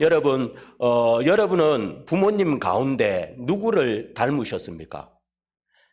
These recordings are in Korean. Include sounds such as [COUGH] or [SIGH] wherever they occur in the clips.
여러분, 어, 여러분은 부모님 가운데 누구를 닮으셨습니까?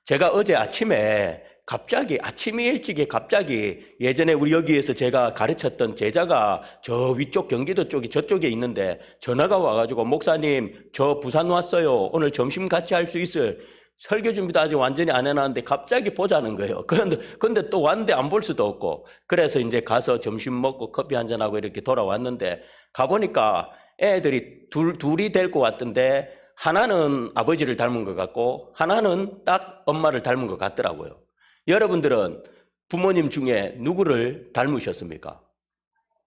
제가 어제 아침에 갑자기 아침이 일찍에 갑자기 예전에 우리 여기에서 제가 가르쳤던 제자가 저 위쪽 경기도 쪽이 저쪽에 있는데 전화가 와가지고 목사님 저 부산 왔어요 오늘 점심 같이 할 수 있을 설교 준비도 아직 완전히 안 해놨는데 갑자기 보자는 거예요. [LAUGHS] 그런데 근데 또 왔는데 안 볼 수도 없고 그래서 이제 가서 점심 먹고 커피 한 잔 하고 이렇게 돌아왔는데 가보니까 애들이 둘 둘이 데리고 왔던데 하나는 아버지를 닮은 것 같고 하나는 딱 엄마를 닮은 것 같더라고요. 여러분들은 부모님 중에 누구를 닮으셨습니까?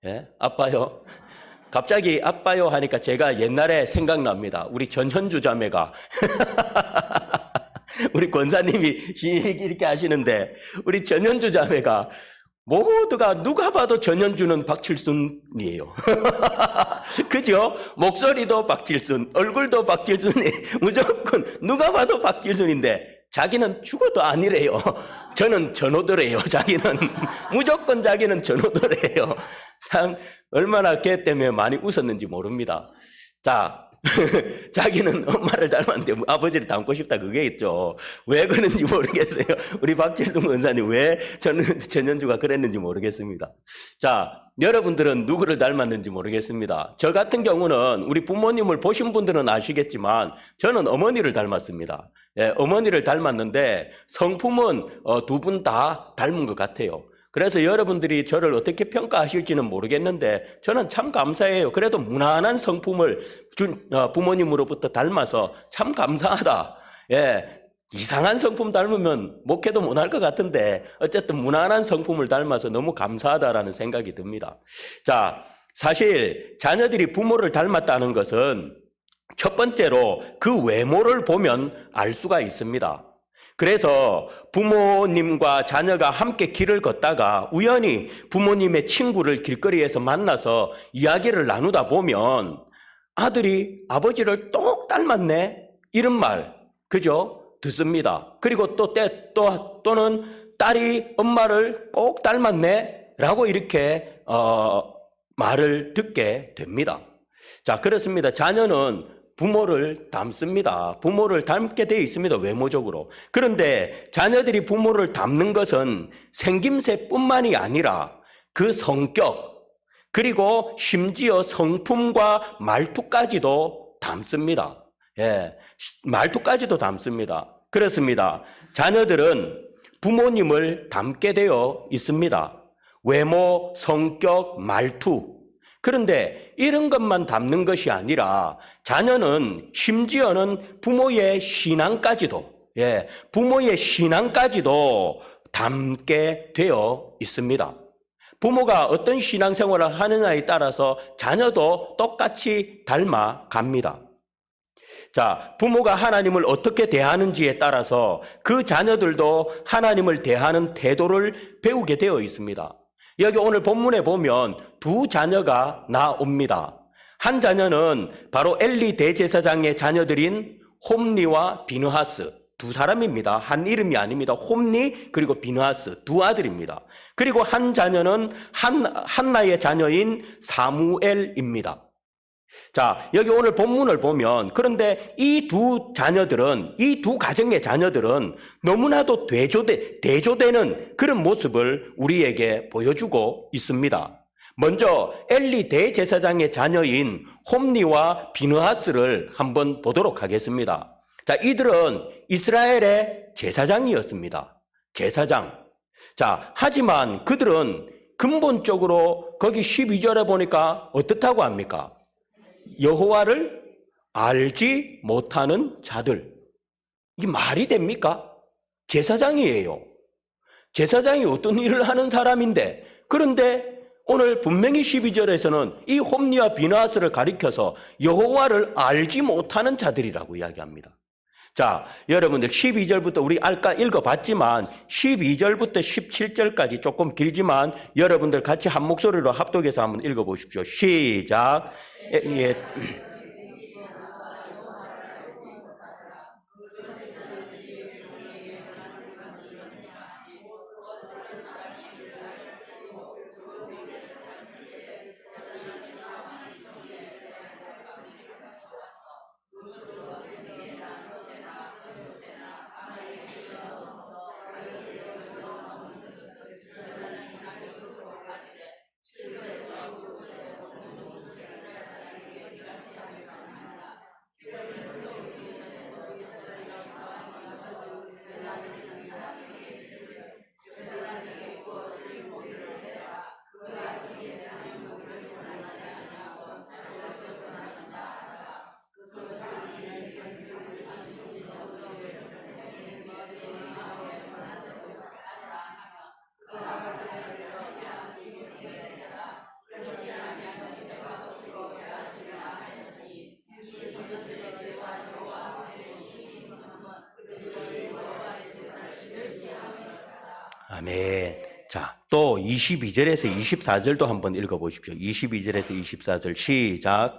예? 아빠요? [LAUGHS] 갑자기 아빠요 하니까 제가 옛날에 생각납니다. 우리 전현주 자매가 [LAUGHS] 우리 권사님이 이렇게 하시는데 우리 전현주 자매가 모두가 누가 봐도 전현주는 박칠순이에요. [LAUGHS] [LAUGHS] 그죠? 목소리도 박칠순, 얼굴도 박칠순이 [LAUGHS] 무조건 누가 봐도 박칠순인데 자기는 죽어도 아니래요. [LAUGHS] 저는 전호도래요. 자기는 무조건 자기는 전호도래요. 참 얼마나 걔 때문에 많이 웃었는지 모릅니다. 자, [LAUGHS] 자기는 엄마를 닮았는데 아버지를 닮고 싶다 그게 있죠. 왜 그런지 모르겠어요. [LAUGHS] 우리 박철순 권사님 왜 저는 전현주가 그랬는지 모르겠습니다. 자, 여러분들은 누구를 닮았는지 모르겠습니다. 저 같은 경우는 우리 부모님을 보신 분들은 아시겠지만 저는 어머니를 닮았습니다. 예, 어머니를 닮았는데 성품은 어, 두분 다 닮은 것 같아요. 그래서 여러분들이 저를 어떻게 평가하실지는 모르겠는데 저는 참 감사해요. 그래도 무난한 성품을 준 어, 부모님으로부터 닮아서 참 감사하다. 예. 이상한 성품 닮으면 목회도 못할 것 같은데 어쨌든 무난한 성품을 닮아서 너무 감사하다라는 생각이 듭니다. 자, 사실 자녀들이 부모를 닮았다는 것은 첫 번째로 그 외모를 보면 알 수가 있습니다. 그래서 부모님과 자녀가 함께 길을 걷다가 우연히 부모님의 친구를 길거리에서 만나서 이야기를 나누다 보면 아들이 아버지를 똑 닮았네? 이런 말, 그죠? 듣습니다. 그리고 또 때, 또, 또는 딸이 엄마를 꼭 닮았네? 라고 이렇게, 어, 말을 듣게 됩니다. 자, 그렇습니다. 자녀는 부모를 닮습니다. 부모를 닮게 되어 있습니다. 외모적으로. 그런데 자녀들이 부모를 닮는 것은 생김새뿐만이 아니라 그 성격, 그리고 심지어 성품과 말투까지도 닮습니다. 예. 말투까지도 닮습니다. 그렇습니다. 자녀들은 부모님을 닮게 되어 있습니다. 외모, 성격, 말투. 그런데 이런 것만 담는 것이 아니라 자녀는 심지어는 부모의 신앙까지도, 예, 부모의 신앙까지도 담게 되어 있습니다. 부모가 어떤 신앙생활을 하느냐에 따라서 자녀도 똑같이 닮아 갑니다. 자, 부모가 하나님을 어떻게 대하는지에 따라서 그 자녀들도 하나님을 대하는 태도를 배우게 되어 있습니다. 여기 오늘 본문에 보면 두 자녀가 나옵니다. 한 자녀는 바로 엘리 대제사장의 자녀들인 홈리와 비느하스 두 사람입니다. 한 이름이 아닙니다. 홈리 그리고 비느하스 두 아들입니다. 그리고 한 자녀는 한 한나의 자녀인 사무엘입니다. 자, 여기 오늘 본문을 보면 그런데 이 두 자녀들은 이 두 가정의 자녀들은 너무나도 대조돼 대조되는 그런 모습을 우리에게 보여주고 있습니다. 먼저 엘리 대제사장의 자녀인 홈리와 비느하스를 한번 보도록 하겠습니다. 자, 이들은 이스라엘의 제사장이었습니다. 제사장. 자, 하지만 그들은 근본적으로 거기 12절에 보니까 어떻다고 합니까? 여호와를 알지 못하는 자들. 이게 말이 됩니까? 제사장이에요. 제사장이 어떤 일을 하는 사람인데, 그런데 오늘 분명히 12절에서는 이 홈리와 비나스를 가리켜서 여호와를 알지 못하는 자들이라고 이야기합니다. 자, 여러분들 12절부터 우리 아까 읽어봤지만 12절부터 17절까지 조금 길지만 여러분들 같이 한 목소리로 합독해서 한번 읽어보십시오. 시작. 예, 아멘. 자, 또 22절에서 24절도 한번 읽어 보십시오. 22절에서 24절 시작.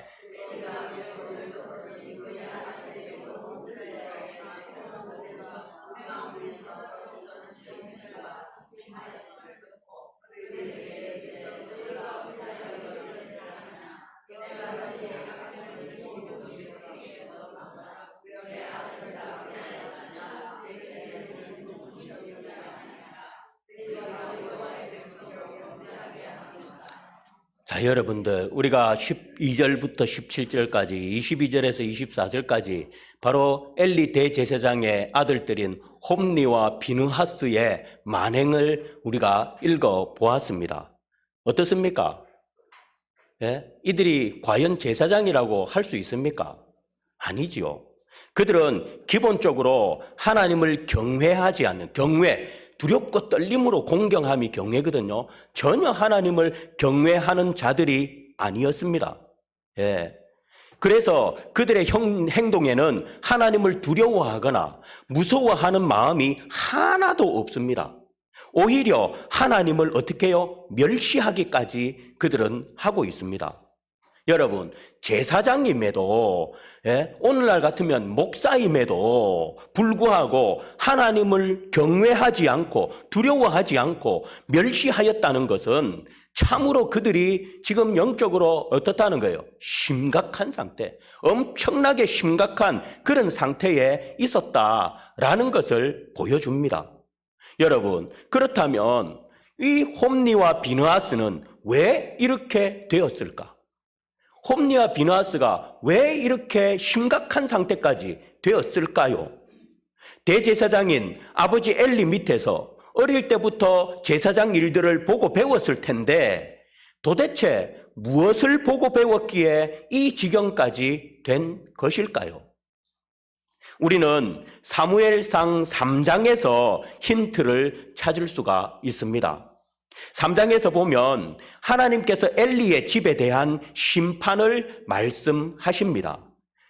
자, 여러분들, 우리가 12절부터 17절까지, 22절에서 24절까지 바로 엘리 대제사장의 아들들인 홈리와 비누하스의 만행을 우리가 읽어 보았습니다. 어떻습니까? 예? 이들이 과연 제사장이라고 할 수 있습니까? 아니지요. 그들은 기본적으로 하나님을 경외하지 않는 경외, 두렵고 떨림으로 공경함이 경외거든요. 전혀 하나님을 경외하는 자들이 아니었습니다. 예. 그래서 그들의 형- 행동에는 하나님을 두려워하거나 무서워하는 마음이 하나도 없습니다. 오히려 하나님을 어떻게 해요? 멸시하기까지 그들은 하고 있습니다. 여러분, 제사장임에도, 예? 오늘날 같으면 목사임에도 불구하고 하나님을 경외하지 않고 두려워하지 않고 멸시하였다는 것은 참으로 그들이 지금 영적으로 어떻다는 거예요? 심각한 상태, 엄청나게 심각한 그런 상태에 있었다라는 것을 보여줍니다. 여러분, 그렇다면 이 홈리와 비느하스는 왜 이렇게 되었을까? 홈리와 비느하스가 왜 이렇게 심각한 상태까지 되었을까요? 대제사장인 아버지 엘리 밑에서 어릴 때부터 제사장 일들을 보고 배웠을 텐데 도대체 무엇을 보고 배웠기에 이 지경까지 된 것일까요? 우리는 사무엘상 3장에서 힌트를 찾을 수가 있습니다. 3장에서 보면 하나님께서 엘리의 집에 대한 심판을 말씀하십니다.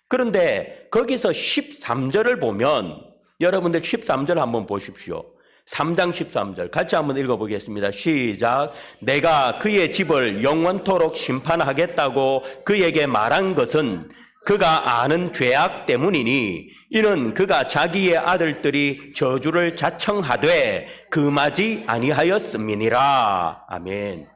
그런데 거기서 13절을 보면 여러분들 13절 한번 보십시오. 3장 13절 같이 한번 읽어보겠습니다. 시작. 내가 그의 집을 영원토록 심판하겠다고 그에게 말한 것은 그가 아는 죄악 때문이니 이는 그가 자기의 아들들이 저주를 자청하되 금하지 아니하였음이니라. 아멘.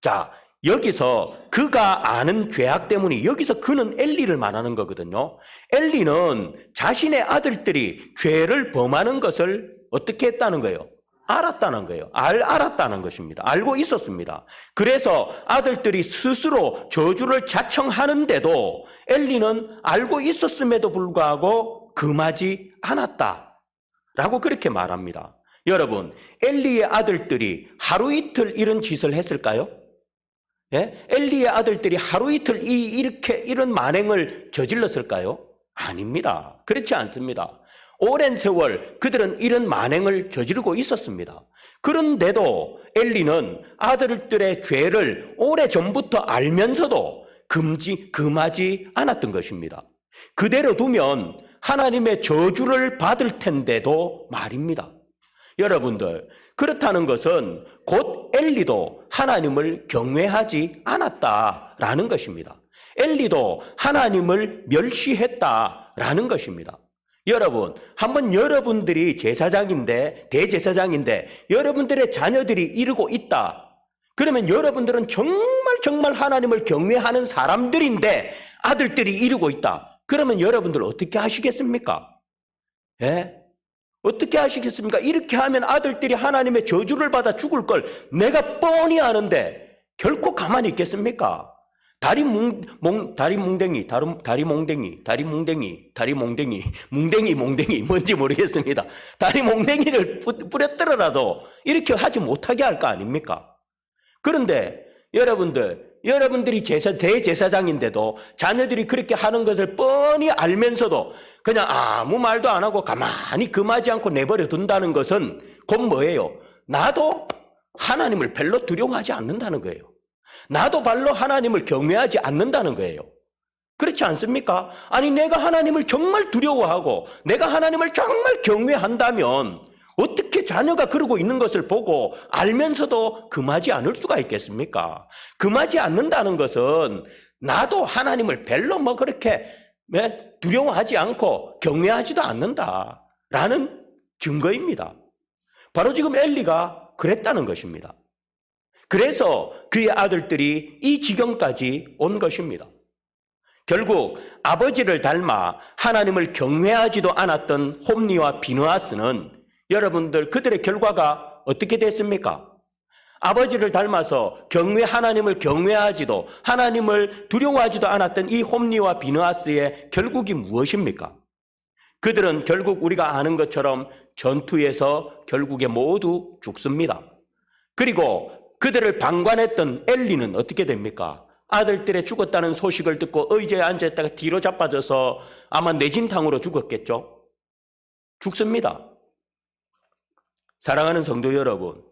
자, 여기서 그가 아는 죄악 때문에 여기서 그는 엘리를 말하는 거거든요. 엘리는 자신의 아들들이 죄를 범하는 것을 어떻게 했다는 거예요? 알았다는 거예요. 알, 알았다는 것입니다. 알고 있었습니다. 그래서 아들들이 스스로 저주를 자청하는데도 엘리는 알고 있었음에도 불구하고 금하지 않았다. 라고 그렇게 말합니다. 여러분, 엘리의 아들들이 하루 이틀 이런 짓을 했을까요? 예? 엘리의 아들들이 하루 이틀 이, 이렇게 이런 만행을 저질렀을까요? 아닙니다. 그렇지 않습니다. 오랜 세월 그들은 이런 만행을 저지르고 있었습니다. 그런데도 엘리는 아들들의 죄를 오래 전부터 알면서도 금지, 금하지 않았던 것입니다. 그대로 두면 하나님의 저주를 받을 텐데도 말입니다. 여러분들, 그렇다는 것은 곧 엘리도 하나님을 경외하지 않았다라는 것입니다. 엘리도 하나님을 멸시했다라는 것입니다. 여러분, 한번 여러분들이 제사장인데, 대제사장인데, 여러분들의 자녀들이 이르고 있다. 그러면 여러분들은 정말 정말 하나님을 경외하는 사람들인데, 아들들이 이르고 있다. 그러면 여러분들 어떻게 하시겠습니까? 예? 어떻게 하시겠습니까? 이렇게 하면 아들들이 하나님의 저주를 받아 죽을 걸 내가 뻔히 아는데, 결코 가만히 있겠습니까? 다리 뭉, 몽, 다리 뭉댕이, 다리, 다리 몽댕이, 다리 뭉댕이, 다리 몽댕이, [LAUGHS] 뭉댕이, 몽댕이, 뭔지 모르겠습니다. 다리 몽댕이를 뿌- 뿌렸더라도 이렇게 하지 못하게 할 거 아닙니까? 그런데 여러분들, 여러분들이 제사, 대제사장인데도 자녀들이 그렇게 하는 것을 뻔히 알면서도 그냥 아무 말도 안 하고 가만히 금하지 않고 내버려 둔다는 것은 곧 뭐예요? 나도 하나님을 별로 두려워하지 않는다는 거예요. 나도 발로 하나님을 경외하지 않는다는 거예요. 그렇지 않습니까? 아니, 내가 하나님을 정말 두려워하고, 내가 하나님을 정말 경외한다면, 어떻게 자녀가 그러고 있는 것을 보고 알면서도 금하지 않을 수가 있겠습니까? 금하지 않는다는 것은 나도 하나님을 별로 뭐 그렇게 네, 두려워하지 않고 경외하지도 않는다 라는 증거입니다. 바로 지금 엘리가 그랬다는 것입니다. 그래서 그의 아들들이 이 지경까지 온 것입니다. 결국 아버지를 닮아 하나님을 경외하지도 않았던 홈니와 비누아스는 여러분들 그들의 결과가 어떻게 됐습니까? 아버지를 닮아서 경외 하나님을 경외하지도 하나님을 두려워하지도 않았던 이 홈니와 비누아스의 결국이 무엇입니까? 그들은 결국 우리가 아는 것처럼 전투에서 결국에 모두 죽습니다. 그리고 그들을 방관했던 엘리는 어떻게 됩니까? 아들들의 죽었다는 소식을 듣고 의자에 앉았다가 뒤로 자빠져서 아마 내진탕으로 죽었겠죠? 죽습니다. 사랑하는 성도 여러분,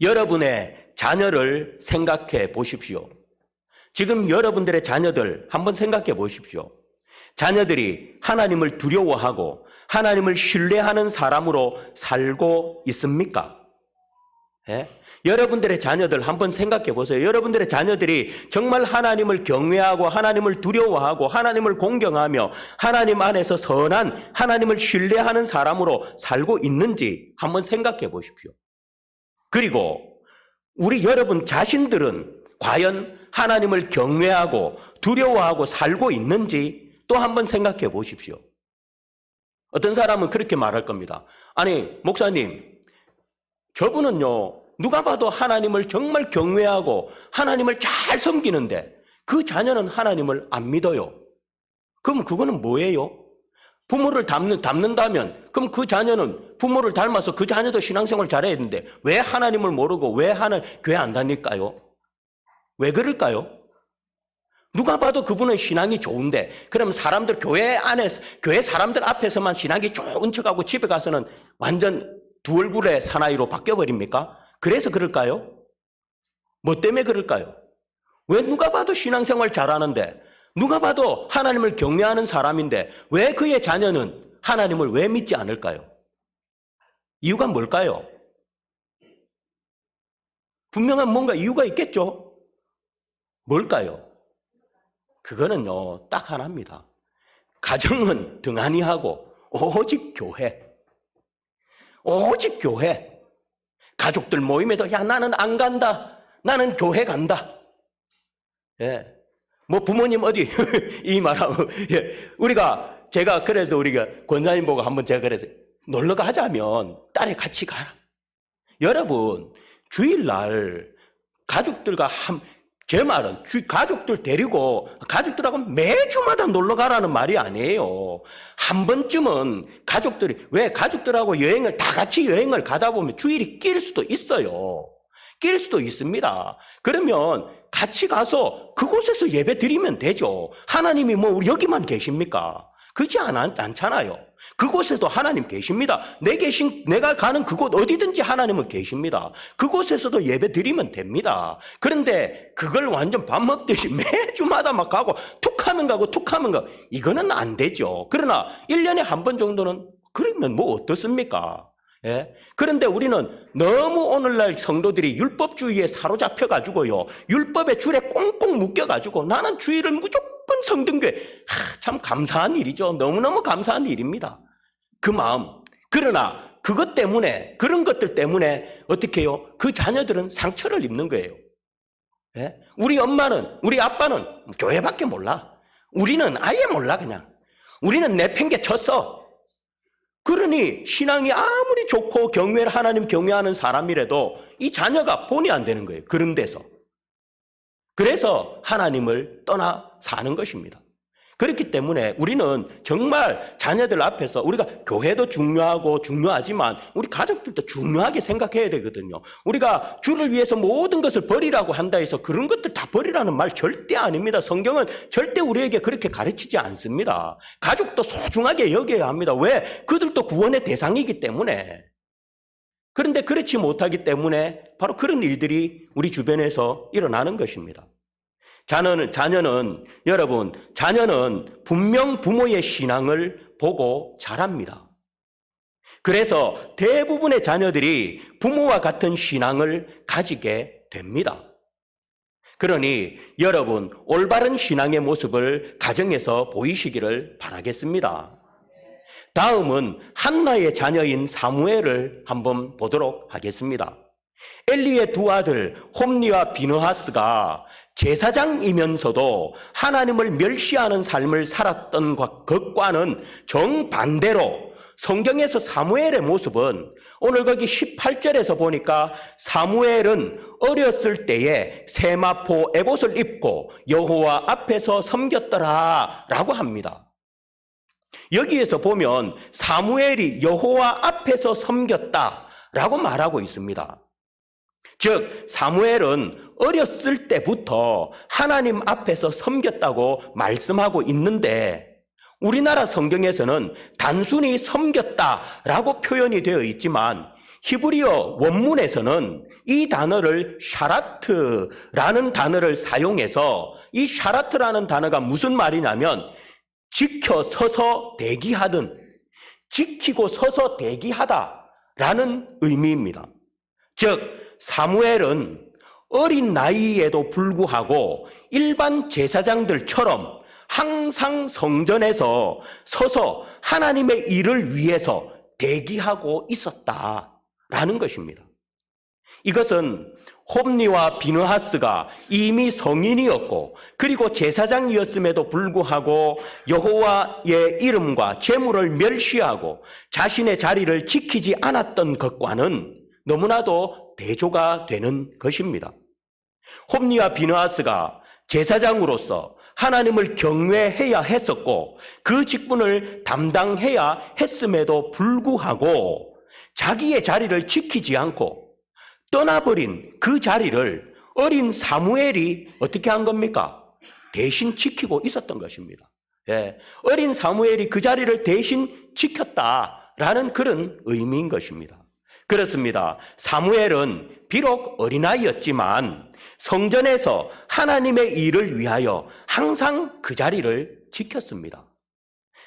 여러분의 자녀를 생각해 보십시오. 지금 여러분들의 자녀들 한번 생각해 보십시오. 자녀들이 하나님을 두려워하고 하나님을 신뢰하는 사람으로 살고 있습니까? 예? 여러분들의 자녀들 한번 생각해 보세요. 여러분들의 자녀들이 정말 하나님을 경외하고 하나님을 두려워하고 하나님을 공경하며 하나님 안에서 선한 하나님을 신뢰하는 사람으로 살고 있는지 한번 생각해 보십시오. 그리고 우리 여러분 자신들은 과연 하나님을 경외하고 두려워하고 살고 있는지 또 한번 생각해 보십시오. 어떤 사람은 그렇게 말할 겁니다. 아니, 목사님, 저분은요, 누가 봐도 하나님을 정말 경외하고 하나님을 잘 섬기는데 그 자녀는 하나님을 안 믿어요. 그럼 그거는 뭐예요? 부모를 닮는, 닮는다면 그럼 그 자녀는 부모를 닮아서 그 자녀도 신앙생활 잘해야 되는데 왜 하나님을 모르고 왜 하나 교회 안 다닐까요? 왜 그럴까요? 누가 봐도 그분은 신앙이 좋은데 그럼 사람들 교회 안에서 교회 사람들 앞에서만 신앙이 좋은 척하고 집에 가서는 완전 두 얼굴의 사나이로 바뀌어 버립니까? 그래서 그럴까요? 뭐 때문에 그럴까요? 왜 누가 봐도 신앙생활 잘하는데 누가 봐도 하나님을 경외하는 사람인데 왜 그의 자녀는 하나님을 왜 믿지 않을까요? 이유가 뭘까요? 분명한 뭔가 이유가 있겠죠? 뭘까요? 그거는요, 딱 하나입니다. 가정은 등한히 하고, 오직 교회. 오직 교회. 가족들 모임에도, 야, 나는 안 간다. 나는 교회 간다. 예. 뭐 부모님 어디, [LAUGHS] 이 말하고, 예. 우리가, 제가 그래서 우리가 권사님 보고 한번 제가 그래서 놀러 가자면 딸이 같이 가라. 여러분, 주일날 가족들과 한, 제 말은 주, 가족들 데리고 가족들하고 매주마다 놀러 가라는 말이 아니에요. 한 번쯤은 가족들이 왜 가족들하고 여행을 다 같이 여행을 가다 보면 주일이 낄 수도 있어요. 낄 수도 있습니다. 그러면 같이 가서 그곳에서 예배 드리면 되죠. 하나님이 뭐 우리 여기만 계십니까? 그렇지 않, 않잖아요. 그곳에도 하나님 계십니다. 내 계신, 내가 가는 그곳 어디든지 하나님은 계십니다. 그곳에서도 예배 드리면 됩니다. 그런데 그걸 완전 밥 먹듯이 [LAUGHS] 매주마다 막 가고 툭 하면 가고 툭 하면 가고 이거는 안 되죠. 그러나 1년에 한 번 정도는 그러면 뭐 어떻습니까? 예? 그런데 우리는 너무 오늘날 성도들이 율법주의에 사로잡혀 가지고요. 율법의 줄에 꽁꽁 묶여 가지고 나는 주의를 무조건 성등교회. 하, 참 감사한 일이죠. 너무너무 감사한 일입니다. 그 마음. 그러나 그것 때문에 그런 것들 때문에 어떻게 해요? 그 자녀들은 상처를 입는 거예요. 예? 우리 엄마는 우리 아빠는 교회밖에 몰라. 우리는 아예 몰라 그냥. 우리는 내팽개 쳤어. 그러니 신앙이 아무리 좋고 경외를 하나님 경외하는 사람이라도 이 자녀가 본이 안 되는 거예요. 그런 데서. 그래서 하나님을 떠나 사는 것입니다. 그렇기 때문에 우리는 정말 자녀들 앞에서 우리가 교회도 중요하고 중요하지만 우리 가족들도 중요하게 생각해야 되거든요. 우리가 주를 위해서 모든 것을 버리라고 한다 해서 그런 것들 다 버리라는 말 절대 아닙니다. 성경은 절대 우리에게 그렇게 가르치지 않습니다. 가족도 소중하게 여겨야 합니다. 왜? 그들도 구원의 대상이기 때문에. 그런데 그렇지 못하기 때문에 바로 그런 일들이 우리 주변에서 일어나는 것입니다. 자녀는, 자녀는, 여러분, 자녀는 분명 부모의 신앙을 보고 자랍니다. 그래서 대부분의 자녀들이 부모와 같은 신앙을 가지게 됩니다. 그러니 여러분 올바른 신앙의 모습을 가정에서 보이시기를 바라겠습니다. 다음은 한나의 자녀인 사무엘을 한번 보도록 하겠습니다. 엘리의 두 아들 홈니와 비느하스가 제사장이면서도 하나님을 멸시하는 삶을 살았던 것과는 정반대로 성경에서 사무엘의 모습은 오늘 거기 18절에서 보니까 사무엘은 어렸을 때에 세마포 에봇을 입고 여호와 앞에서 섬겼더라 라고 합니다. 여기에서 보면 사무엘이 여호와 앞에서 섬겼다 라고 말하고 있습니다. 즉 사무엘은 어렸을 때부터 하나님 앞에서 섬겼다고 말씀하고 있는데 우리나라 성경에서는 단순히 섬겼다라고 표현이 되어 있지만 히브리어 원문에서는 이 단어를 샤라트라는 단어를 사용해서 이 샤라트라는 단어가 무슨 말이냐면 지켜 서서 대기하든 지키고 서서 대기하다라는 의미입니다. 즉 사무엘은 어린 나이에도 불구하고 일반 제사장들처럼 항상 성전에서 서서 하나님의 일을 위해서 대기하고 있었다라는 것입니다. 이것은 홈니와 비느하스가 이미 성인이었고 그리고 제사장이었음에도 불구하고 여호와의 이름과 재물을 멸시하고 자신의 자리를 지키지 않았던 것과는 너무나도 대조가 되는 것입니다. 홈니와 비느하스가 제사장으로서 하나님을 경외해야 했었고 그 직분을 담당해야 했음에도 불구하고 자기의 자리를 지키지 않고 떠나버린 그 자리를 어린 사무엘이 어떻게 한 겁니까? 대신 지키고 있었던 것입니다. 예, 어린 사무엘이 그 자리를 대신 지켰다라는 그런 의미인 것입니다. 그렇습니다. 사무엘은 비록 어린아이였지만 성전에서 하나님의 일을 위하여 항상 그 자리를 지켰습니다.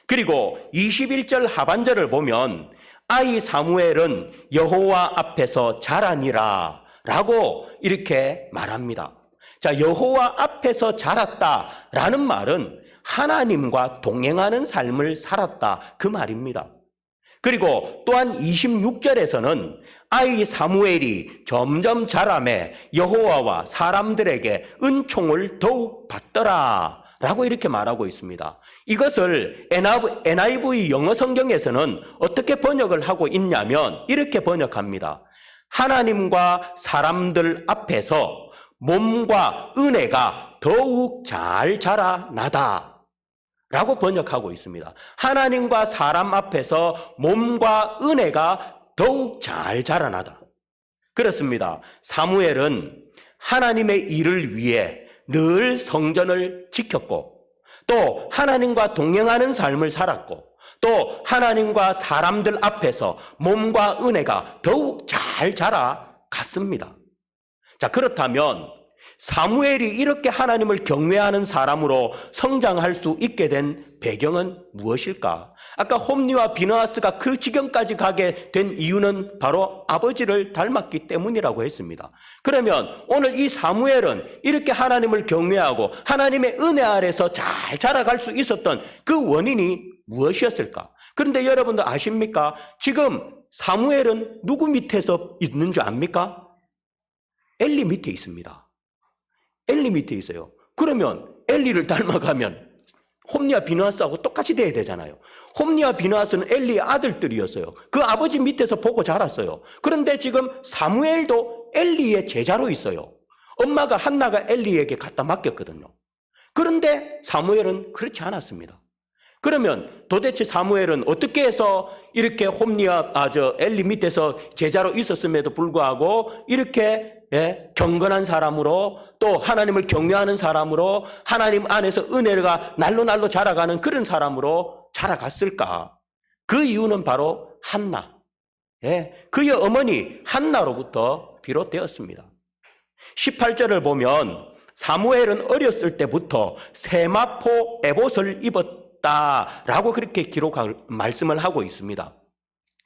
그리고 21절 하반절을 보면 아이 사무엘은 여호와 앞에서 자라니라 라고 이렇게 말합니다. 자, 여호와 앞에서 자랐다 라는 말은 하나님과 동행하는 삶을 살았다 그 말입니다. 그리고 또한 26절에서는 아이 사무엘이 점점 자라매 여호와와 사람들에게 은총을 더욱 받더라 라고 이렇게 말하고 있습니다. 이것을 NIV 영어 성경에서는 어떻게 번역을 하고 있냐면 이렇게 번역합니다. 하나님과 사람들 앞에서 몸과 은혜가 더욱 잘 자라나다. 라고 번역하고 있습니다. 하나님과 사람 앞에서 몸과 은혜가 더욱 잘 자라나다. 그렇습니다. 사무엘은 하나님의 일을 위해 늘 성전을 지켰고 또 하나님과 동행하는 삶을 살았고 또 하나님과 사람들 앞에서 몸과 은혜가 더욱 잘 자라갔습니다. 자, 그렇다면 사무엘이 이렇게 하나님을 경외하는 사람으로 성장할 수 있게 된 배경은 무엇일까? 아까 홈니와 비너하스가 그 지경까지 가게 된 이유는 바로 아버지를 닮았기 때문이라고 했습니다. 그러면 오늘 이 사무엘은 이렇게 하나님을 경외하고 하나님의 은혜 아래서 잘 자라갈 수 있었던 그 원인이 무엇이었을까? 그런데 여러분들 아십니까? 지금 사무엘은 누구 밑에서 있는 줄 압니까? 엘리 밑에 있습니다. 엘리 밑에 있어요. 그러면 엘리를 닮아가면 홈리와 비누아스하고 똑같이 돼야 되잖아요. 홈리와 비누아스는 엘리의 아들들이었어요. 그 아버지 밑에서 보고 자랐어요. 그런데 지금 사무엘도 엘리의 제자로 있어요. 엄마가 한나가 엘리에게 갖다 맡겼거든요. 그런데 사무엘은 그렇지 않았습니다. 그러면 도대체 사무엘은 어떻게 해서 이렇게 홈리와 아저 엘리 밑에서 제자로 있었음에도 불구하고 이렇게 예, 경건한 사람으로 또 하나님을 경외하는 사람으로 하나님 안에서 은혜가 날로 날로 자라가는 그런 사람으로 자라갔을까? 그 이유는 바로 한나. 예, 그의 어머니 한나로부터 비롯되었습니다. 18절을 보면 사무엘은 어렸을 때부터 세마포 에봇을 입었다라고 그렇게 기록할 말씀을 하고 있습니다.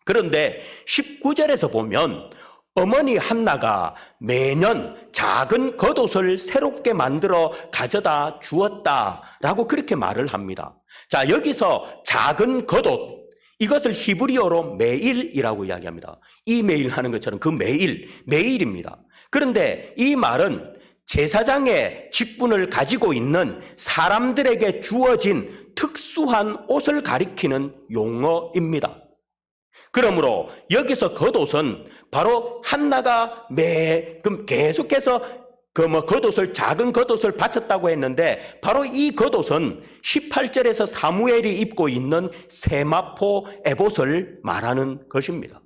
그런데 19절에서 보면 어머니 한나가 매년 작은 겉옷을 새롭게 만들어 가져다 주었다 라고 그렇게 말을 합니다. 자, 여기서 작은 겉옷 이것을 히브리어로 매일이라고 이야기합니다. 이메일 하는 것처럼 그 매일, 매일입니다. 그런데 이 말은 제사장의 직분을 가지고 있는 사람들에게 주어진 특수한 옷을 가리키는 용어입니다. 그러므로 여기서 겉옷은 바로 한나가 매, 그럼 계속해서 그 뭐 겉옷을 작은 겉옷을 바쳤다고 했는데 바로 이 겉옷은 18절에서 사무엘이 입고 있는 세마포 에봇을 말하는 것입니다.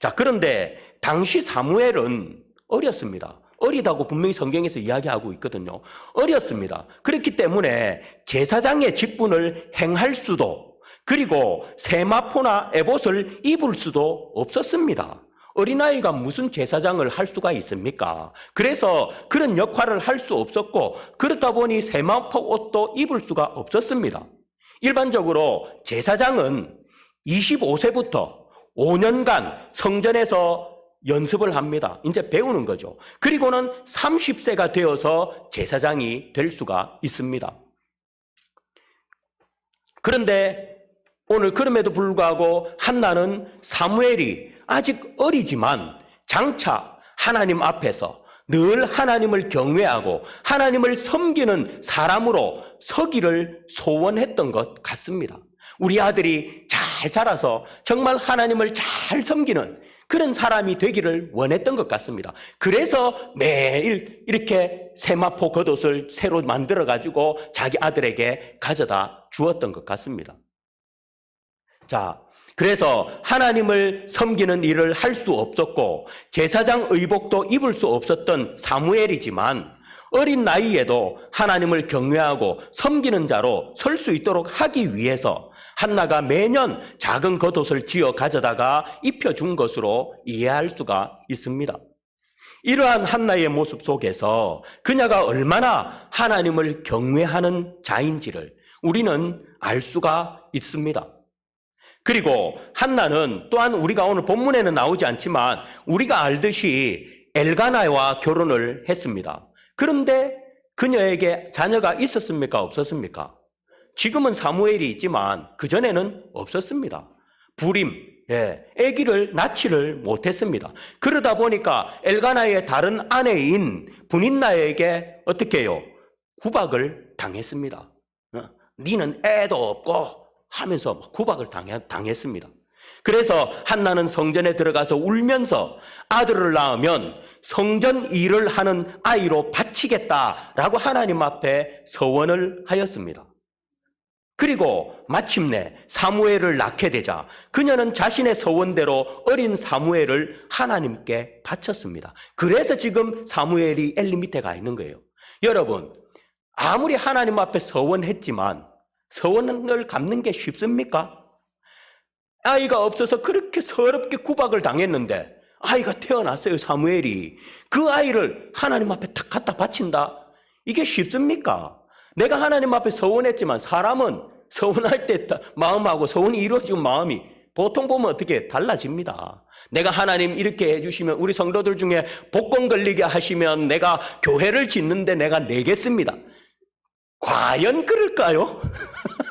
자, 그런데 당시 사무엘은 어렸습니다. 어리다고 분명히 성경에서 이야기하고 있거든요. 어렸습니다. 그렇기 때문에 제사장의 직분을 행할 수도 그리고 세마포나 에봇을 입을 수도 없었습니다. 어린아이가 무슨 제사장을 할 수가 있습니까? 그래서 그런 역할을 할 수 없었고 그렇다 보니 세마포 옷도 입을 수가 없었습니다. 일반적으로 제사장은 25세부터 5년간 성전에서 연습을 합니다. 이제 배우는 거죠. 그리고는 30세가 되어서 제사장이 될 수가 있습니다. 그런데 오늘 그럼에도 불구하고 한나는 사무엘이 아직 어리지만 장차 하나님 앞에서 늘 하나님을 경외하고 하나님을 섬기는 사람으로 서기를 소원했던 것 같습니다. 우리 아들이 잘 자라서 정말 하나님을 잘 섬기는 그런 사람이 되기를 원했던 것 같습니다. 그래서 매일 이렇게 세마포 겉옷을 새로 만들어 가지고 자기 아들에게 가져다 주었던 것 같습니다. 자, 그래서 하나님을 섬기는 일을 할 수 없었고 제사장 의복도 입을 수 없었던 사무엘이지만 어린 나이에도 하나님을 경외하고 섬기는 자로 설 수 있도록 하기 위해서 한나가 매년 작은 겉옷을 지어 가져다가 입혀준 것으로 이해할 수가 있습니다. 이러한 한나의 모습 속에서 그녀가 얼마나 하나님을 경외하는 자인지를 우리는 알 수가 있습니다. 그리고 한나는 또한 우리가 오늘 본문에는 나오지 않지만 우리가 알듯이 엘가나와 결혼을 했습니다. 그런데 그녀에게 자녀가 있었습니까? 없었습니까? 지금은 사무엘이 있지만 그전에는 없었습니다. 불임, 예, 아기를 낳지를 못했습니다. 그러다 보니까 엘가나의 다른 아내인 분인나에게 어떻게 해요? 구박을 당했습니다. 어, 니는 애도 없고 하면서 구박을 당했습니다. 그래서 한나는 성전에 들어가서 울면서 아들을 낳으면 성전 일을 하는 아이로 바치겠다라고 하나님 앞에 서원을 하였습니다. 그리고 마침내 사무엘을 낳게 되자 그녀는 자신의 서원대로 어린 사무엘을 하나님께 바쳤습니다. 그래서 지금 사무엘이 엘리 밑에 가 있는 거예요. 여러분, 아무리 하나님 앞에 서원했지만 서원을 갚는 게 쉽습니까? 아이가 없어서 그렇게 서럽게 구박을 당했는데 아이가 태어났어요, 사무엘이. 그 아이를 하나님 앞에 탁 갖다 바친다? 이게 쉽습니까? 내가 하나님 앞에 서원했지만 사람은 서원할 때 마음하고 서원이 이루어지는 마음이 보통 보면 어떻게 달라집니다. 내가 하나님 이렇게 해주시면 우리 성도들 중에 복권 걸리게 하시면 내가 교회를 짓는데 내가 내겠습니다. 과연 그럴까요?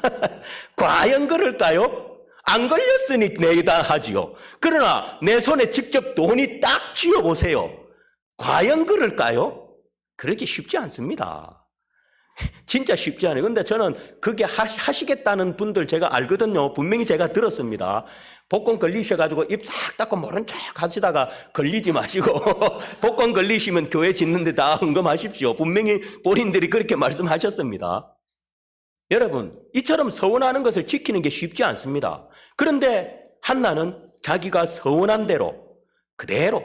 [LAUGHS] 과연 그럴까요? 안 걸렸으니 내다 하지요. 그러나 내 손에 직접 돈이 딱 쥐어보세요. 과연 그럴까요? 그렇게 쉽지 않습니다. 진짜 쉽지 않아요. 근데 저는 그게 하시겠다는 분들 제가 알거든요. 분명히 제가 들었습니다. 복권 걸리셔가지고 입싹 닫고 모른 척 하시다가 걸리지 마시고 [LAUGHS] 복권 걸리시면 교회 짓는데 다 헌금하십시오. 분명히 본인들이 그렇게 말씀하셨습니다. 여러분, 이처럼 서원하는 것을 지키는 게 쉽지 않습니다. 그런데 한나는 자기가 서원한 대로 그대로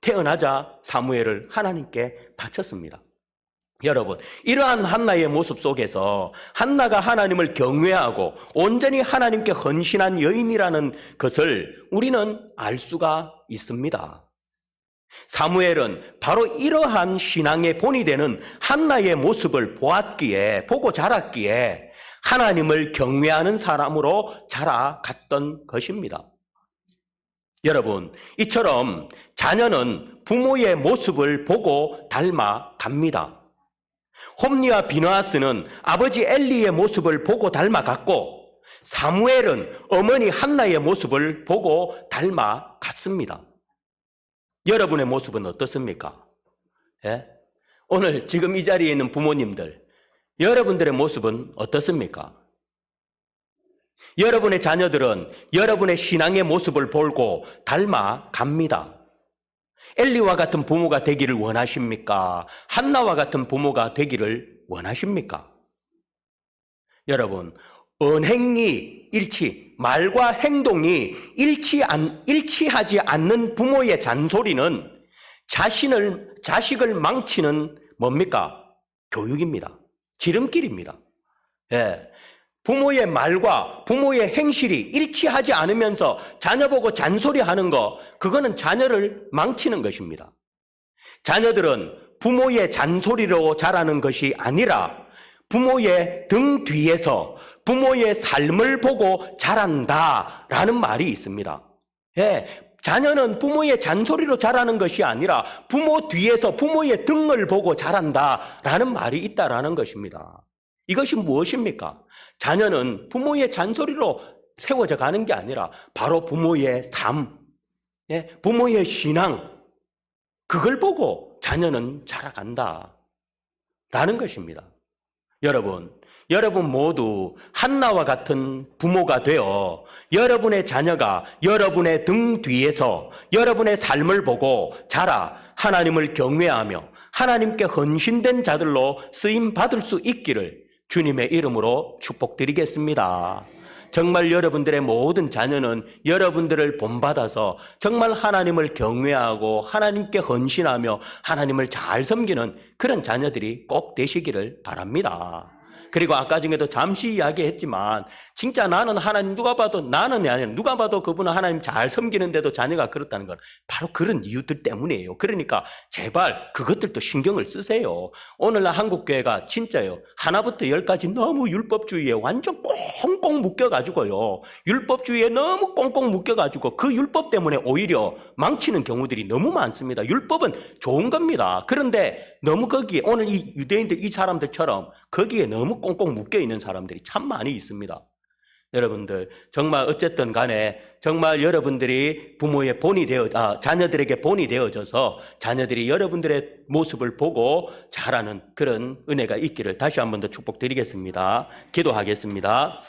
태어나자 사무엘을 하나님께 바쳤습니다. 여러분, 이러한 한나의 모습 속에서 한나가 하나님을 경외하고 온전히 하나님께 헌신한 여인이라는 것을 우리는 알 수가 있습니다. 사무엘은 바로 이러한 신앙의 본이 되는 한나의 모습을 보았기에, 보고 자랐기에 하나님을 경외하는 사람으로 자라갔던 것입니다. 여러분, 이처럼 자녀는 부모의 모습을 보고 닮아갑니다. 홈리와 비너아스는 아버지 엘리의 모습을 보고 닮아갔고 사무엘은 어머니 한나의 모습을 보고 닮아갔습니다. 여러분의 모습은 어떻습니까? 예? 오늘 지금 이 자리에 있는 부모님들, 여러분들의 모습은 어떻습니까? 여러분의 자녀들은 여러분의 신앙의 모습을 보고 닮아갑니다. 엘리와 같은 부모가 되기를 원하십니까? 한나와 같은 부모가 되기를 원하십니까? 여러분, 언행이 일치, 말과 행동이 일치 안, 일치하지 않는 부모의 잔소리는 자신을, 자식을 망치는 뭡니까? 교육입니다. 지름길입니다. 예. 부모의 말과 부모의 행실이 일치하지 않으면서 자녀 보고 잔소리 하는 거, 그거는 자녀를 망치는 것입니다. 자녀들은 부모의 잔소리로 자라는 것이 아니라 부모의 등 뒤에서 부모의 삶을 보고 자란다라는 말이 있습니다. 예, 자녀는 부모의 잔소리로 자라는 것이 아니라 부모 뒤에서 부모의 등을 보고 자란다라는 말이 있다라는 것입니다. 이것이 무엇입니까? 자녀는 부모의 잔소리로 세워져 가는 게 아니라 바로 부모의 삶, 예, 부모의 신앙, 그걸 보고 자녀는 자라간다. 라는 것입니다. 여러분, 여러분 모두 한나와 같은 부모가 되어 여러분의 자녀가 여러분의 등 뒤에서 여러분의 삶을 보고 자라 하나님을 경외하며 하나님께 헌신된 자들로 쓰임 받을 수 있기를 주님의 이름으로 축복드리겠습니다. 정말 여러분들의 모든 자녀는 여러분들을 본받아서 정말 하나님을 경외하고 하나님께 헌신하며 하나님을 잘 섬기는 그런 자녀들이 꼭 되시기를 바랍니다. 그리고 아까 중에도 잠시 이야기했지만 진짜 나는 하나님 누가 봐도 나는 아니라 누가 봐도 그분은 하나님 잘 섬기는데도 자녀가 그렇다는 건 바로 그런 이유들 때문이에요. 그러니까 제발 그것들도 신경을 쓰세요. 오늘날 한국 교회가 진짜요 하나부터 열까지 너무 율법주의에 완전 꽁꽁 묶여가지고요 율법주의에 너무 꽁꽁 묶여가지고 그 율법 때문에 오히려 망치는 경우들이 너무 많습니다. 율법은 좋은 겁니다. 그런데 너무 거기에 오늘 이 유대인들 이 사람들처럼 거기에 너무 꽁꽁 묶여 있는 사람들이 참 많이 있습니다. 여러분들 정말 어쨌든 간에 정말 여러분들이 부모의 본이 되어 아, 자녀들에게 본이 되어져서 자녀들이 여러분들의 모습을 보고 자라는 그런 은혜가 있기를 다시 한 번 더 축복드리겠습니다. 기도하겠습니다.